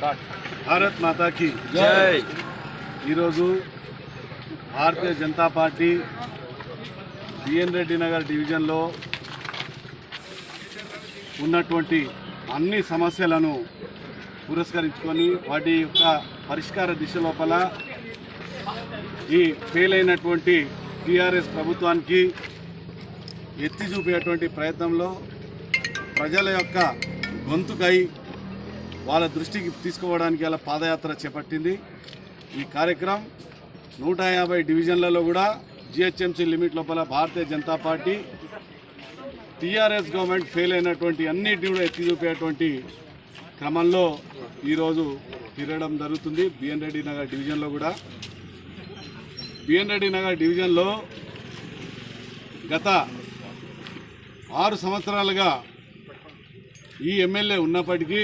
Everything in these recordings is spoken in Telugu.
భారత్ మాతాకి జై. ఈరోజు భారతీయ జనతా పార్టీ బిఎన్ రెడ్డి నగర్ డివిజన్లో ఉన్నటువంటి అన్ని సమస్యలను పురస్కరించుకొని వాటి యొక్క పరిష్కార దిశ లోపల ఈ ఫెయిల్ అయినటువంటి టీఆర్ఎస్ ప్రభుత్వానికి ఎత్తి చూపేటువంటి ప్రయత్నంలో ప్రజల యొక్క గొంతుకై వాళ్ళ దృష్టికి తీసుకోవడానికి అలా పాదయాత్ర చేపట్టింది. ఈ కార్యక్రమం నూట యాభై డివిజన్లలో కూడా జిహెచ్ఎంసీ లిమిట్ లోపల Bharatiya Janata Party TRS government fail అయినటువంటి అన్ని కూడా ఎత్తి చూపేటువంటి క్రమంలో ఈరోజు తిరగడం జరుగుతుంది. బిఎన్ రెడ్డి నగర్ డివిజన్లో కూడా. బిఎన్ రెడ్డి నగర్ డివిజన్లో గత ఆరు సంవత్సరాలుగా ఈ ఎమ్మెల్యే ఉన్నప్పటికీ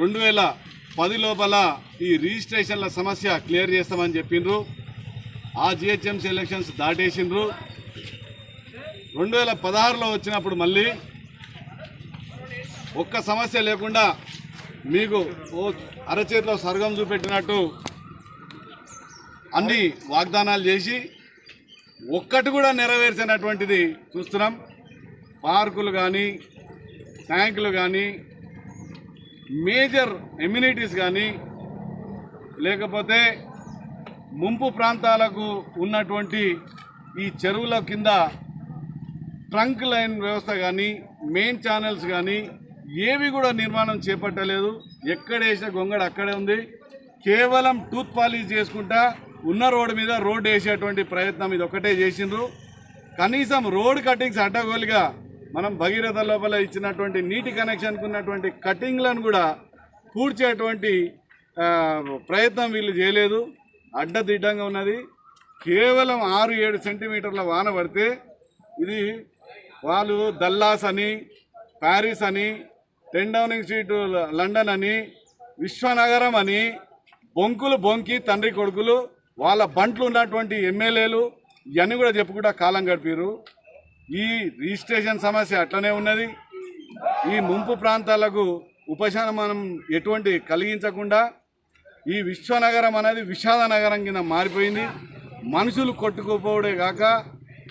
రెండు వేల పది లోపల ఈ రిజిస్ట్రేషన్ల సమస్య క్లియర్ చేస్తామని చెప్పిండ్రు. ఆ జిహెచ్ఎంసీ ఎలక్షన్స్ దాటేసిండ్రు. రెండు వేల పదహారులో వచ్చినప్పుడు మళ్ళీ ఒక్క సమస్య లేకుండా మీకు ఓ అరచేతిలో స్వర్గం చూపెట్టినట్టు అన్ని వాగ్దానాలు చేసి ఒక్కటి కూడా నెరవేర్చినటువంటిది చూస్తున్నాం. పార్కులు కానీ ట్యాంకులు కానీ మేజర్ ఎమ్యూనిటీస్ కానీ లేకపోతే ముంపు ప్రాంతాలకు ఉన్నటువంటి ఈ చెరువుల కింద ట్రంక్ లైన్ వ్యవస్థ కానీ మెయిన్ ఛానల్స్ కానీ ఏవి కూడా నిర్మాణం చేపట్టలేదు. ఎక్కడ వేసిన గొంగడ అక్కడే ఉంది. కేవలం టూత్ పాలిష్ చేసుకుంటా ఉన్న రోడ్డు మీద రోడ్డు వేసేటువంటి ప్రయత్నం ఇది ఒకటే చేసిండ్రు. కనీసం రోడ్ కటింగ్స్ అడ్డగోలుగా మనం భగీరథ లోపల ఇచ్చినటువంటి నీటి కనెక్షన్కు ఉన్నటువంటి కటింగ్లను కూడా పూడ్చేటువంటి ప్రయత్నం వీళ్ళు చేయలేదు. అడ్డదిడ్డంగా ఉన్నది. కేవలం ఆరు ఏడు సెంటీమీటర్ల వాన పడితే ఇది వాళ్ళు దల్లాస్ అని ప్యారిస్ అని టెన్ డౌనింగ్ స్ట్రీట్ లండన్ అని విశ్వనగరం అని బొంకులు బొంకి తండ్రి కొడుకులు వాళ్ళ బంట్లు ఉన్నటువంటి ఎమ్మెల్యేలు ఇవన్నీ కూడా చెప్పుకుంటా కాలం గడిపారు ఈ రిజిస్ట్రేషన్ సమస్య అట్లనే ఉన్నది. ఈ ముంపు ప్రాంతాలకు ఉపశమనం ఎటువంటి కలిగించకుండా ఈ విశ్వనగరం అనేది విషాద నగరం కింద మారిపోయింది. మనుషులు కొట్టుకుపోవడే కాక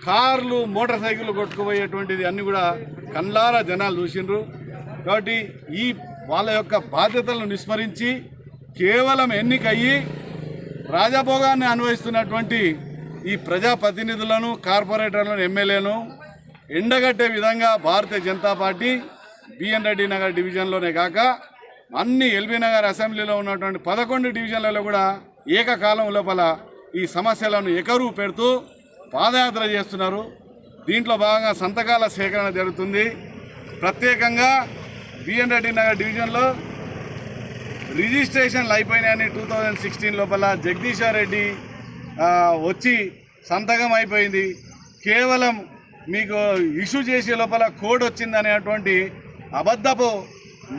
కార్లు మోటార్ సైకిళ్ళు కొట్టుకుపోయేటువంటిది అన్నీ కూడా కళ్ళారా జనాలు చూసిండ్రు. కాబట్టి ఈ వాళ్ళ యొక్క బాధ్యతలను విస్మరించి కేవలం ఎన్నికయ్యి రాజభోగాన్ని అనుభవిస్తున్నటువంటి ఈ ప్రజాప్రతినిధులను కార్పొరేటర్లను ఎమ్మెల్యేను ఎండగట్టే విధంగా Bharatiya Janata party B N Reddy Nagar డివిజన్లోనే కాక అన్ని ఎల్బీ నగర్ అసెంబ్లీలో ఉన్నటువంటి పదకొండు డివిజన్లలో కూడా ఏకకాలం లోపల ఈ సమస్యలను ఎకరువు పెడుతూ పాదయాత్ర చేస్తున్నారు. దీంట్లో భాగంగా సంతకాల సేకరణ జరుగుతుంది. ప్రత్యేకంగా బిఎన్ రెడ్డి నగర్ డివిజన్లో రిజిస్ట్రేషన్లు అయిపోయినాయని టూ థౌజండ్ సిక్స్టీన్ లోపల జగదీశ్వర్ రెడ్డి వచ్చి సంతకం అయిపోయింది. కేవలం మీకు ఇష్యూ చేసే లోపల కోడ్ వచ్చిందనేటువంటి అబద్ధపు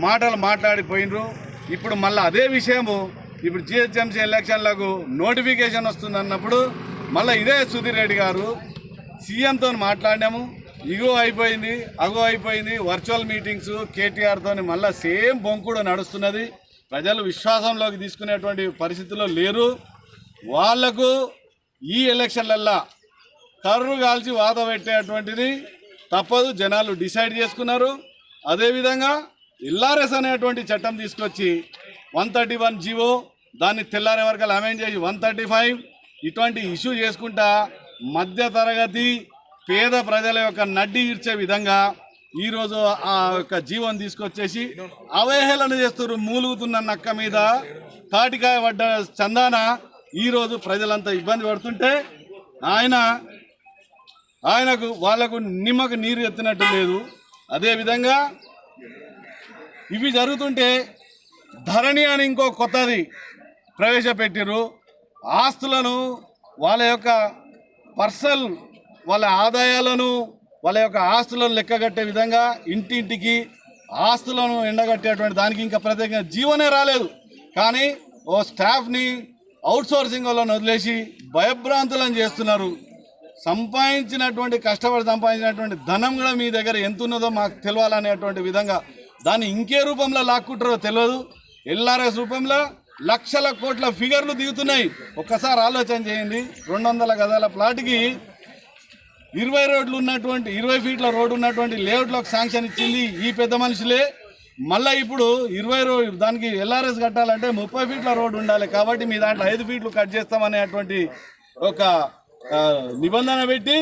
మాటలు మాట్లాడిపోయినరు. ఇప్పుడు మళ్ళీ అదే విషయము ఇప్పుడు జిహెచ్ఎంసీ ఎలక్షన్లకు నోటిఫికేషన్ వస్తుంది అన్నప్పుడు మళ్ళీ ఇదే సుధీర్ రెడ్డి గారు సీఎంతో మాట్లాడాము ఇగో అయిపోయింది అగో అయిపోయింది వర్చువల్ మీటింగ్స్ కేటీఆర్తో మళ్ళీ సేమ్ బొంకుడు నడుస్తున్నది. ప్రజలు విశ్వాసంలోకి తీసుకునేటువంటి పరిస్థితుల్లో లేరు. వాళ్ళకు ఈ ఎలక్షన్లల్లా కర్రు కాల్చి వాత పెట్టేటువంటిది తప్పదు. జనాలు డిసైడ్ చేసుకున్నారు. అదేవిధంగా ఇల్లారెస్ అనేటువంటి చట్టం తీసుకొచ్చి వన్ థర్టీ వన్ జీవో దాన్ని తెల్లారే వరకు అమెండ్ చేసి వన్ థర్టీ ఫైవ్ ఇటువంటి ఇష్యూ చేసుకుంటా మధ్య తరగతి పేద ప్రజల యొక్క నడ్డి ఇర్చే విధంగా ఈరోజు ఆ యొక్క జీవం తీసుకొచ్చేసి అవహేళన చేస్తున్నారు మూలుగుతున్న నక్క మీద తాటికాయ పడ్డ చందాన ఈరోజు ప్రజలంతా ఇబ్బంది పడుతుంటే ఆయన ఆయనకు వాళ్ళకు నిమ్మకు నీరు ఎత్తినట్టు లేదు. అదేవిధంగా ఇవి జరుగుతుంటే ధరణి అని ఇంకో కొత్తది ప్రవేశపెట్టిరు ఆస్తులను వాళ్ళ యొక్క పర్సనల్ వాళ్ళ ఆదాయాలను వాళ్ళ యొక్క ఆస్తులను లెక్కగట్టే విధంగా ఇంటింటికి ఆస్తులను ఎండగట్టేటువంటి దానికి ఇంకా ప్రత్యేకంగా జీవనే రాలేదు. కానీ ఓ స్టాఫ్ని అవుట్సోర్సింగ్ వాళ్ళని వదిలేసి భయభ్రాంతులను చేస్తున్నారు. సంపాదించినటువంటి కష్టపడి సంపాదించినటువంటి ధనం కూడా మీ దగ్గర ఎంత ఉన్నదో మాకు తెలియాలనేటువంటి విధంగా దాన్ని ఇంకే రూపంలో లాక్కుంటారో తెలియదు ఎల్ఆర్ఎస్ రూపంలో లక్షల కోట్ల ఫిగర్లు దిగుతున్నాయి. ఒక్కసారి ఆలోచన చేయండి. రెండు వందల గదాల ప్లాట్కి ఇరవై రోడ్లు ఉన్నటువంటి ఇరవై ఫీట్ల రోడ్డు ఉన్నటువంటి లేఅవుట్లోకి శాంక్షన్ ఇచ్చింది ఈ పెద్ద మనుషులే. మళ్ళీ ఇప్పుడు ఇరవై రో దానికి ఎల్ఆర్ఎస్ కట్టాలంటే ముప్పై ఫీట్ల రోడ్డు ఉండాలి కాబట్టి మీ దాంట్లో ఐదు ఫీట్లు కట్ చేస్తామనేటువంటి ఒక నిబంధన పెట్టి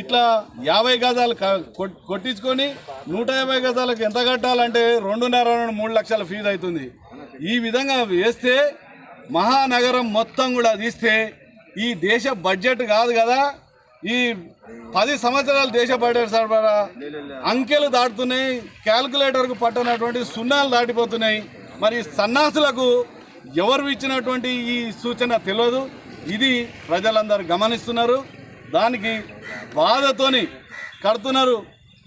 ఇట్లా యాభై గజాలు కొట్టించుకొని నూట యాభై గజాలకు ఎంత కట్టాలంటే రెండున్నర నుండి మూడు లక్షల ఫీజు అవుతుంది. ఈ విధంగా వేస్తే మహానగరం మొత్తం కూడా తీస్తే ఈ దేశ బడ్జెట్ కాదు కదా. ఈ పది సంవత్సరాలు దేశ బడ్జెట్ సరఫరా అంకెలు దాటుతున్నాయి క్యాల్కులేటర్కు పట్టనటువంటి సున్నాలు దాటిపోతున్నాయి. మరి సన్నాసులకు ఎవరు ఇచ్చినటువంటి ఈ సూచన తెలియదు. ఇది ప్రజలందరూ గమనిస్తున్నారు. దానికి బాధతోని కడుతున్నారు.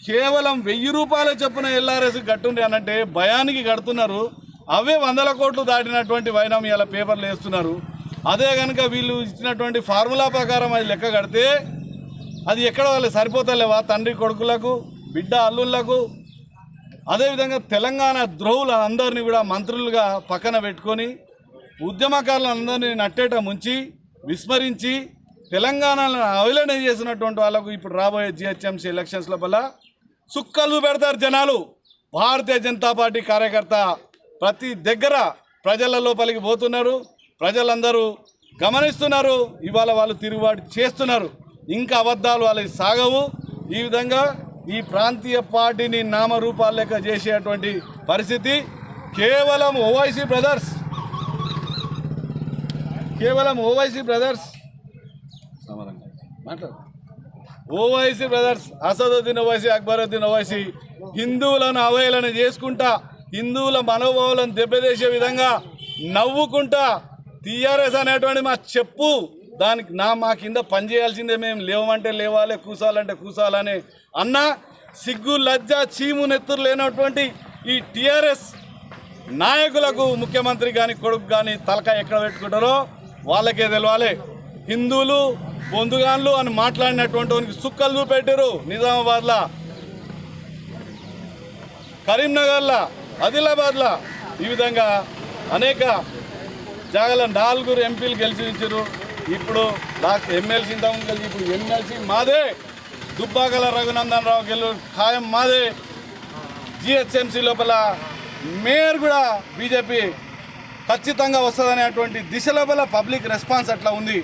కేవలం వెయ్యి రూపాయల చొప్పున ఎల్ఆర్ఎస్ కట్టుండి అనంటే భయానికి కడుతున్నారు. అవే వందల కోట్లు దాటినటువంటి వైనం ఇలా పేపర్లు వేస్తున్నారు. అదే కనుక వీళ్ళు ఇచ్చినటువంటి ఫార్ములా ప్రకారం అది లెక్క కడితే అది ఎక్కడ వాళ్ళు సరిపోతలేవా? తండ్రి కొడుకులకు బిడ్డ అల్లుళ్ళకు. అదేవిధంగా తెలంగాణ ద్రోహులందరినీ కూడా మంత్రులుగా పక్కన పెట్టుకొని ఉద్యమకారులందరినీ నట్టేట ముంచి విస్మరించి తెలంగాణను అవహేళన చేసినటువంటి వాళ్ళకు ఇప్పుడు రాబోయే జిహెచ్ఎంసీ ఎలక్షన్స్ల వల్ల సుక్కలు పెడతారు జనాలు. భారతీయ జనతా పార్టీ కార్యకర్త ప్రతి దగ్గర ప్రజల లోపలికి పోతున్నారు. ప్రజలందరూ గమనిస్తున్నారు. ఇవాళ వాళ్ళు తిరుగుబాటు చేస్తున్నారు. ఇంకా అబద్ధాలు వాళ్ళకి సాగవు. ఈ విధంగా ఈ ప్రాంతీయ పార్టీని నామరూపాలు లెక్క చేసేటువంటి పరిస్థితి కేవలం ఓవైసీ బ్రదర్స్ కేవలం ఓవైసీ బ్రదర్స్. ఓవైసీ బ్రదర్స్ అసదుద్దీన్ ఓవైసీ అక్బరుద్దీన్ ఓవైసీ హిందువులను అవహేళన చేసుకుంటా హిందువుల మనోభావాలను దెబ్బతీసే విధంగా నవ్వుకుంటా టీఆర్ఎస్ అనేటువంటి మా చెప్పు దానికి నా మా కింద పనిచేయాల్సిందే మేము లేవమంటే లేవాలి కూసాలంటే కూసాలని అన్న సిగ్గు లజ్జ చీము నెత్తురు లేనటువంటి ఈ టీఆర్ఎస్ నాయకులకు ముఖ్యమంత్రి కానీ కొడుకు కానీ తలకాయ ఎక్కడ పెట్టుకుంటారో వాళ్ళకే తెలవాలి. హిందువులు బొందుగాన్లు అని మాట్లాడినటువంటి వానికి సుక్కలు చూపెట్టారు నిజామాబాద్లో. కరీంనగర్లో ఆదిలాబాద్లో. ఈ విధంగా అనేక జాగాల నాలుగురు ఎంపీలు గెలిచించారు ఇప్పుడు నాకు ఎమ్మెల్సీ ఇంతకుముందు కలిసి ఇప్పుడు ఎమ్మెల్సీ మాదే. దుబ్బాకల రఘునందన్ రావు గెలు ఖాయం మాదే. జిహెచ్ఎంసీ లోపల మేయర్ కూడా బీజేపీ ఖచ్చితంగా వస్తుందనేటువంటి దిశ లోపల పబ్లిక్ రెస్పాన్స్ అట్లా ఉంది.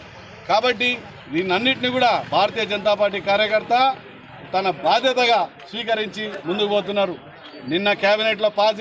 కాబట్టి దీన్నన్నింటినీ కూడా భారతీయ జనతా పార్టీ కార్యకర్త తన బాధ్యతగా స్వీకరించి ముందుకు పోతున్నారు. నిన్న కేబినెట్లో పాస్